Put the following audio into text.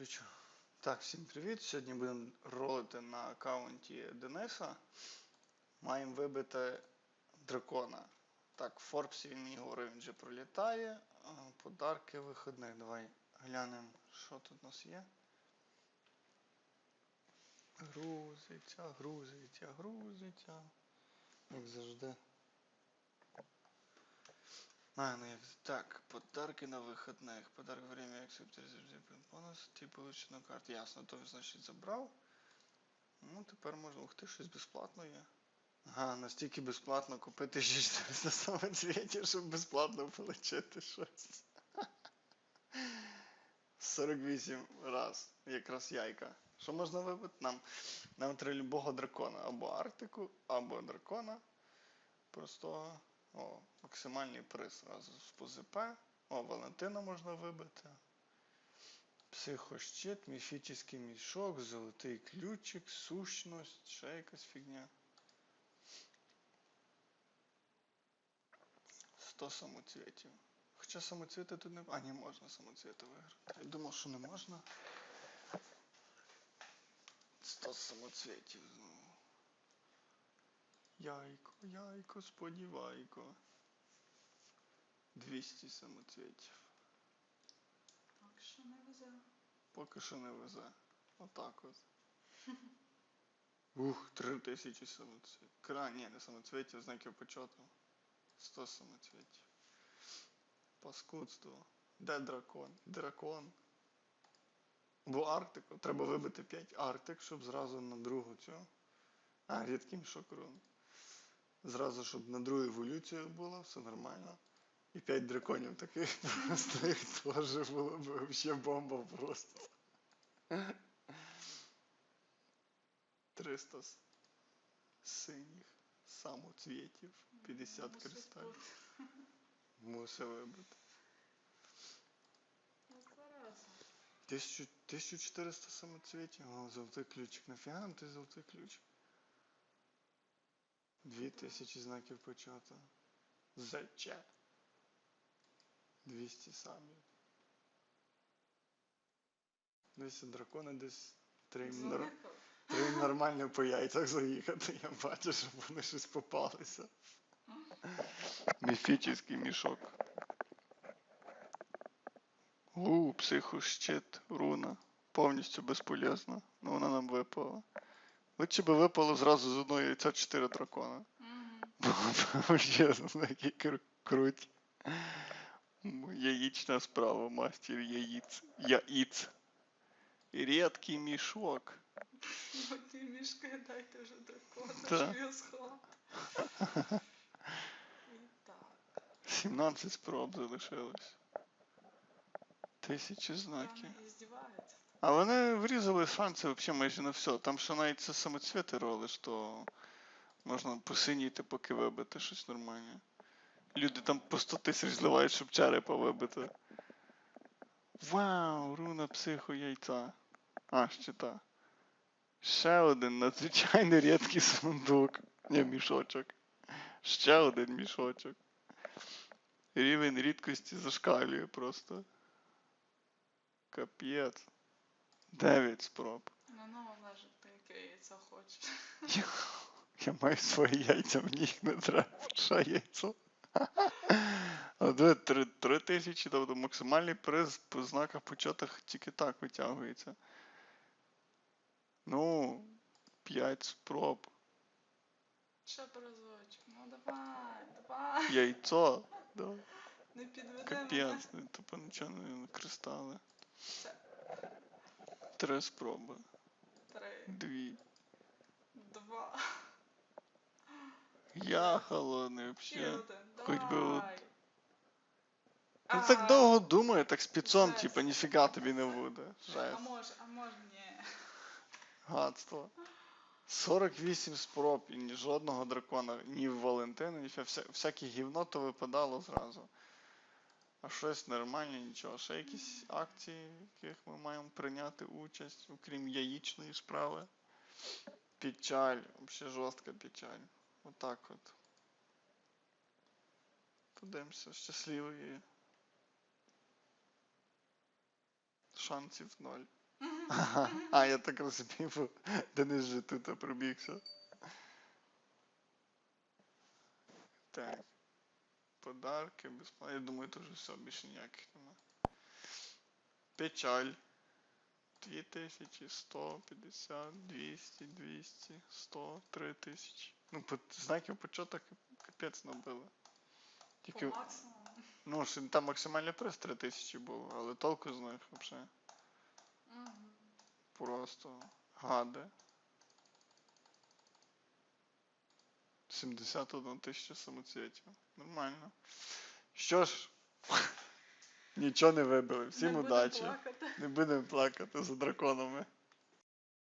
включу. Так, всім привіт. Сьогодні будемо ролити на аккаунті Дениса. Маємо вибити дракона. Так, в Форбсі він мені говорив, він вже пролітає. Подарки виходних. Давай глянемо, що тут у нас є. Грузиться, грузиться, грузиться. Як завжди. А, ну як так, подарки на вихідних. Подарок время як бонус. Ти получено карт. Ясно, то значить забрав. Ну, тепер можна. Ух ти, щось безплатно є. Ага, настільки безплатно купити ще на самому світі, щоб безплатно отримати щось. 48 раз. Якраз яйка. Що можна вибити? Нам, нам треба любого дракона. Або Арктику, або дракона. Простого. О, максимальний приз зразу з ПЗП. О, Валентина можна вибити. Психощит, міфічний мішок, золотий ключик, сущність, ще якась фігня. 100 самоцвітів. Хоча самоцвіти тут не. А, не можна самоцвіти виграти. Я думав, що не можна. 100 самоцвітів знову. Яйко, яйко, сподівайко. 200 самоцвітів. Так що не везе. Поки що не везе. Отак от. Ух, 3000 самоцвітів. Кра, ні, не самоцвітів, знаків почоту. 100 самоцвітів. Паскудство. Де дракон? Дракон. Бо Арктику. Треба вибити 5 Арктик, щоб зразу на другу цю. А, рідкий мішок рун. Зразу, щоб на другу еволюцію було, все нормально. І 5 драконів таких простих теж було б вообще бомба просто. 300 с- синіх самоцвітів, 50 Мусить кристалів. Мусив. 1000 1400 самоцвітів. О, золотий ключик. Нафіга той золотий ключик? 2000 знаків почату. Заче. 200 самі. 200 дракони десь 3 нор... Заїхав. Треба нормально по яйцях заїхати. Я бачу, щоб вони щось попалися. Міфічний мішок. У, психощит, руна. Повністю безполезна. Ну вона нам випала. Лучше би випало зразу з одного яйця 4 дракона. Мгм. Було б які кру- круті. Яєчна справа, мастер яїць. Яїць. Рідкий мішок. Ті мішки дайте вже дракона, Та. я сховав. 17 спроб залишилось. Тисячі знаків. А вони врізали шанси взагалі майже на все. Там що навіть це самоцвіти ролиш, то можна посиніти, поки вибити щось нормальне. Люди там по 100 тисяч зливають, щоб черепа вибити. Вау, руна психо яйця. А, ще та. Ще один надзвичайно рідкий сундук. Ні, мішочок. Ще один мішочок. Рівень рідкості зашкалює просто. Капець. 9 спроб. На ново лежить ти яке яйцо хочеш. Я, я маю свої яйця, мені їх не треба. Ще яйцо. 3, 3 тисячі, тобто максимальний приз по знаках початах тільки так витягується. Ну, 5 спроб. Ще разочок. Ну давай, давай. Яйцо. Да. Не підведи мене. Капець, ну, тупо нічого не кристали. Все. Три спроби. Три, Дві. два. Я холодний взагалі. Хоч би от-. Ну так довго думає, так спецом, Жесть. типа, ніфіга тобі не буде. А може, а може ні. Гадство. 48 спроб і ні жодного дракона, ні в Валентину, ні вся- всяке гівно то випадало зразу. А щось нормальне, нічого. Ще якісь акції, в яких ми маємо прийняти участь, окрім яєчної справи. Печаль, взагалі жорстка печаль. Отак от. Подивимося, щасливої. Шансів ноль. А, я так розумів, Денис же тут пробігся. Так. Подарки, безплатно. Я думаю, то вже все, більше ніяких нема. Печаль. 2000, 150, 200, 200, 100, 3000. Ну, по, знаків початок капець набили. Тільки, По максимуму. ну, що там максимальний приз 3000 був, але толку з них взагалі. Мгм. Просто гади. 71 тисяча самоцвітів. Нормально. Що ж, нічого не вибили. Всім Не будем удачі. плакати. Не будемо плакати за драконами.